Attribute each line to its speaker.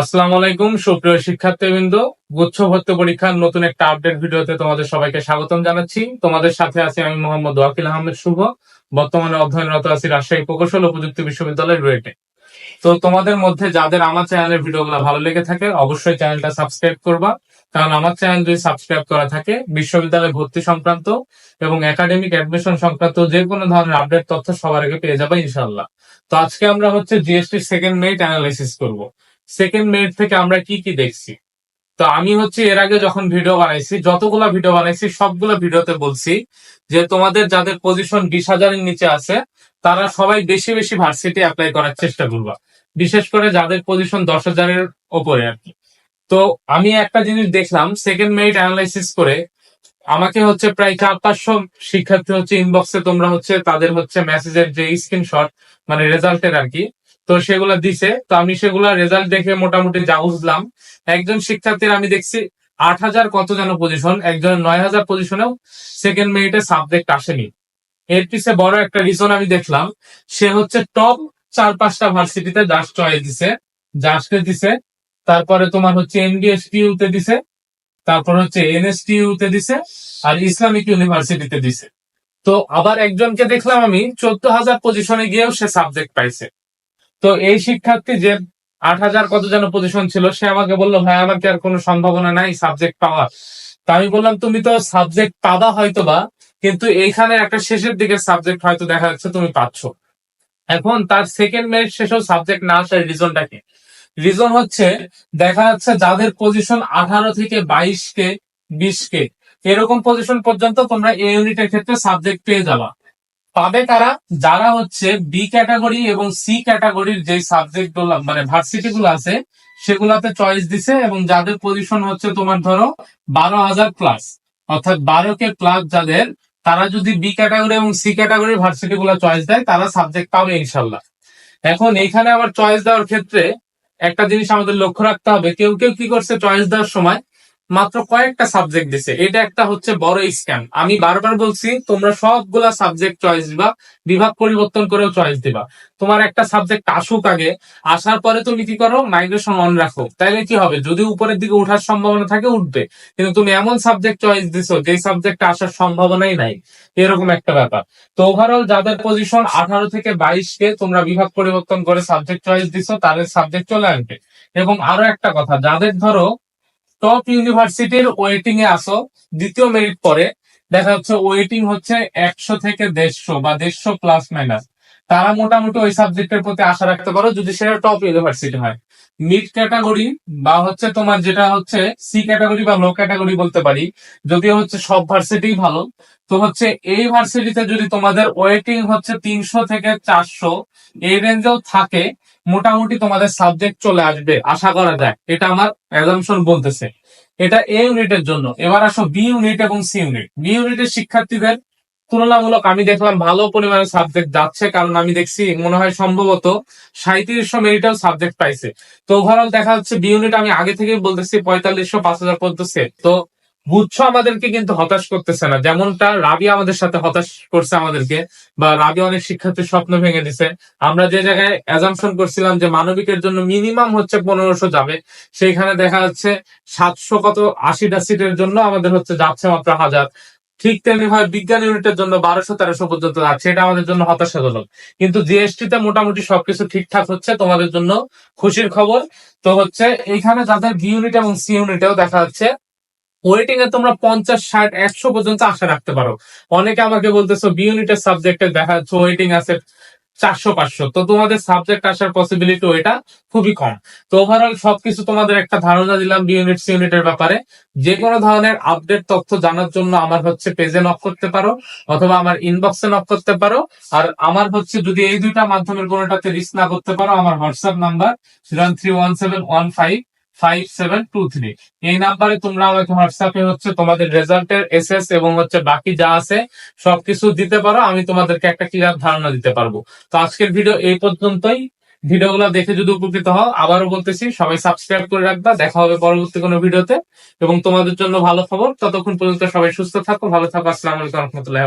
Speaker 1: আসসালামু আলাইকুম, সুপ্রিয় শিক্ষার্থীবৃন্দ। গুচ্ছ ভর্তি পরীক্ষার নতুন একটা আপডেট ভিডিওতে তোমাদের সবাইকে স্বাগতম জানাচ্ছি। তোমাদের সাথে আছি আমি মোহাম্মদ ওয়াকিল আহমেদ শুভ। বর্তমানে অধ্যয়নরত আছি রাজশাহী প্রকৌশল ও প্রযুক্তি বিশ্ববিদ্যালয় রুয়েটে তো তোমাদের মধ্যে যাদের আমার চ্যানেলের ভিডিওগুলো ভালো লেগে থাকে, অবশ্যই চ্যানেলটা সাবস্ক্রাইব করবা। কারণ আমার চ্যানেল যদি সাবস্ক্রাইব করা থাকে, বিশ্ববিদ্যালয়ে ভর্তি সংক্রান্ত এবং একাডেমিক অ্যাডমিশন সংক্রান্ত যে কোনো ধরনের আপডেট তথ্য সবার আগে পেয়ে যাবে ইনশাল্লাহ তো আজকে আমরা হচ্ছে জিএসটি সেকেন্ড মেরিট অ্যানালাইসিস করব। সেকেন্ড মেরিট থেকে আমরা কি কি দেখছি? তো আমি হচ্ছে এর আগে যখন ভিডিও বানাইছি, যতগুলা ভিডিও বানাইছি, সবগুলো ভিডিওতে বলছি যে তোমাদের যাদের পজিশন বিশ হাজারের নিচে আছে, তারা সবাই বেশি বেশি ভার্সিটি অ্যাপ্লাই করার চেষ্টা করবা। বিশেষ করে যাদের পজিশন দশ হাজারের ওপরে আর কি। তো আমি একটা জিনিস দেখলাম সেকেন্ড মেরিট অ্যানালাইসিস করে আমাকে হচ্ছে প্রায় চার পাঁচশো শিক্ষার্থী হচ্ছে ইনবক্সে তোমরা হচ্ছে তাদের হচ্ছে মেসেজের যে স্ক্রিনশট মানে রেজাল্টের আর কি তো সেগুলা দিছে। তো আমি সেগুলা রেজাল্ট দেখে মোটামুটি যা বুঝলাম, একজন শিক্ষার্থীর আমি দেখছি আট হাজার কত যেন পজিশন একজন নয় হাজার পজিশনেও সেকেন্ড মেরিটে সাবজেক্ট আসেনি। এর পিছে বড় একটা রিজন আমি দেখলাম, সে হচ্ছে টপ চার পাঁচটা ভার্সিটিতে জাস্ট চয়েস দিছে। জাস্টে দিছে, তারপরে তোমার হচ্ছে এমডিএসটিউ তে দিছে, তারপর হচ্ছে এনএসটিউ তে দিছে, আর ইসলামিক ইউনিভার্সিটিতে দিছে। তো আবার একজনকে দেখলাম আমি, চোদ্দ হাজার পজিশনে গিয়েও সে সাবজেক্ট পাইছে। তো এই শিক্ষার্থী যে আট হাজার কত যেন পজিশন ছিল, সে আমাকে বলল, ভাই, আমার কি আর কোনো সম্ভাবনা নাই সাবজেক্ট পাওয়ার? তা আমি বললাম, তুমি তো সাবজেক্ট পাবা হয়তো বা কিন্তু এইখানে একটা শেষের দিকে সাবজেক্ট হয়তো দেখা যাচ্ছে তুমি পাচ্ছ। এখন তার সেকেন্ড মেরিট শেষেও সাবজেক্ট না আসার রিজনটা কি? রিজন হচ্ছে, দেখা যাচ্ছে যাদের পজিশন আঠারো থেকে বাইশ কে, বিশ কে, এরকম পজিশন পর্যন্ত তোমরা এই ইউনিটের ক্ষেত্রে সাবজেক্ট পেয়ে যাবা। পাবে তারা, যারা হচ্ছে বি ক্যাটাগরি এবং সি ক্যাটাগরির যে সাবজেক্টগুলো মানে ভার্সিটি গুলো আছে, সেগুলাতে চয়েস দিছে এবং যাদের পজিশন হচ্ছে তোমার ধরো বারো হাজার প্লাস অর্থাৎ বারো কে প্লাস যাদের, তারা যদি বি ক্যাটাগরি এবং সি ক্যাটাগরি ভার্সিটি গুলো চয়েস দেয়, তারা সাবজেক্ট পাবে ইনশাল্লাহ এখন এখানে আবার চয়েস দেওয়ার ক্ষেত্রে একটা জিনিস আমাদের লক্ষ্য রাখতে হবে, কেউ কেউ কি করছে চয়েস দেওয়ার সময় মাত্র কয়েকটা সাবজেক্ট দিছে। এটা একটা হচ্ছে বড় স্ক্যাম আমি বারবার বলছি, তোমরা সবগুলা সাবজেক্ট চয়েস দিবা, বিভাগ পরিবর্তন করেও চয়েস দিবা। তোমার একটা সাবজেক্ট আসুক আগে, আসার পরে তুমি কি করো? মাইগ্রেশন অন রাখো। তাইলে কি হবে? যদি উপরের দিকে ওঠার সম্ভাবনা থাকে, উঠবে। কিন্তু তুমি এমন সাবজেক্ট চয়েস দিছো যে সাবজেক্ট আসার সম্ভাবনাই নাই। এরকম একটা ব্যাপার। তো ওভারঅল যাদের পজিশন আঠারো থেকে বাইশ কে তোমরা বিভাগ পরিবর্তন করে সাবজেক্ট চয়েস দিছো, তাদের সাবজেক্ট চলে আসবে। এবং আরও একটা কথা, যাদের ধরো টপ ইউনিভার্সিটির ওয়েটিং এ আসো, দ্বিতীয় মেরিট পরে দেখা যাচ্ছে ওয়েটিং হচ্ছে একশো থেকে দেড়শো বা দেড়শো প্লাস মাইনাস তারা মোটামুটি ওই সাবজেক্টের প্রতি আশা রাখতে পারো, যদি সেটা টপ ইউনিভার্সিটি হয়। মিড ক্যাটাগরি বা হচ্ছে তোমার যেটা হচ্ছে সি ক্যাটাগরি বা লো ক্যাটাগরি বলতে পারি, যদিও হচ্ছে সব ভার্সিটি ভালো। তো হচ্ছে এই ভার্সিটিতে যদি তোমাদের ওয়েটিং হচ্ছে তিনশো থেকে চারশো, এই রেঞ্জেও থাকে, মোটামুটি তোমাদের সাবজেক্ট চলে আসবে, আশা করা যায়। এটা আমার অ্যাজামশন বলতেছে। এটা এ ইউনিটের জন্য। এবার আসো বি ইউনিট এবং সি ইউনিট বি ইউনিটের শিক্ষার্থীদের তুলনামূলক আমি দেখলাম ভালো পরিমাণে সাবজেক্ট যাচ্ছে, কারণ আমি দেখছি মনে হয় সম্ভবত সাঁত্রিশশো মেরিটাল সাবজেক্ট পাইছে। তো ওভারঅল দেখা যাচ্ছে বি ইউনিট আমি আগে থেকেই বলতেছি, পঁয়তাল্লিশশো, পাঁচ হাজার পর্যন্ত set। তো গুচ্ছ আমাদেরকে কিন্তু হতাশ করতেছে না। যেমনটা রাবি আমাদের সাথে হতাশ করছে আমাদেরকে, বা রাবি অনেক শিক্ষার্থীর স্বপ্ন ভেঙে দিছে। আমরা যে জায়গায় অ্যাজামশন করছিলাম যে মানবিকের জন্য মিনিমাম হচ্ছে পনেরোশো যাবে, সেইখানে দেখা যাচ্ছে সাতশো কত আশিটা সিটের জন্য আমাদের হচ্ছে যাচ্ছে মাত্র হাজার। ঠিক তেমনি হয় বিজ্ঞান ইউনিটের জন্য বারোশো, তেরোশো পর্যন্ত যাচ্ছে এটা আমাদের জন্য হতাশাজনক। কিন্তু জিএসটি তে মোটামুটি সবকিছু ঠিকঠাক হচ্ছে, তোমাদের জন্য খুশির খবর। তো হচ্ছে এখানে যাদের বি ইউনিট এবং সি ইউনিটেও দেখা যাচ্ছে ওয়েটিং এ তোমরা পঞ্চাশ, ষাট, একশো পর্যন্ত আশা রাখতে পারো। অনেকে আমাকে বলতেছো বি ইউনিটের সাবজেক্টে দেখা যাচ্ছে ওয়েটিং আছে। চারশো, পাঁচশো। তো তোমাদের সাবজেক্ট আসার পসিবিলিটি এটা খুবই কম। তো ওভারঅল সবকিছু তোমাদের একটা ধারণা দিলাম ইউনিট ইউনিটের ব্যাপারে। যে কোনো ধরনের আপডেট তথ্য জানার জন্য আমার হচ্ছে পেজে নক করতে পারো, অথবা আমার ইনবক্সে নক করতে পারো। আর আমার হচ্ছে যদি এই দুইটা মাধ্যমের কোনোটাতে রিস্ক না করতে পারো, আমার WhatsApp number zero three one seven one five five seven two three এই নাম্বারে তোমরা আমাকে হোয়াটসঅ্যাপে হচ্ছে তোমাদের রেজাল্টের এসএস এবং হচ্ছে বাকি যা আছে, সবকিছু দিতে পারো, আমি তোমাদেরকে একটা ক্লিয়ার ধারণা দিতে পারব। তো আজকের ভিডিও এই পর্যন্তই। ভিডিওগুলো দেখে যদি উপকৃত হও, আবারও বলতেছি, সবাই সাবস্ক্রাইব করে রাখবা, দেখা হবে পরবর্তী কোনো ভিডিওতে। এবং তোমাদের জন্য ভালো খবর, ততক্ষণ পর্যন্ত সবাই সুস্থ থাকো, ভালো থাকো, আসসালামু আলাইকুম রহমতুল্লাহ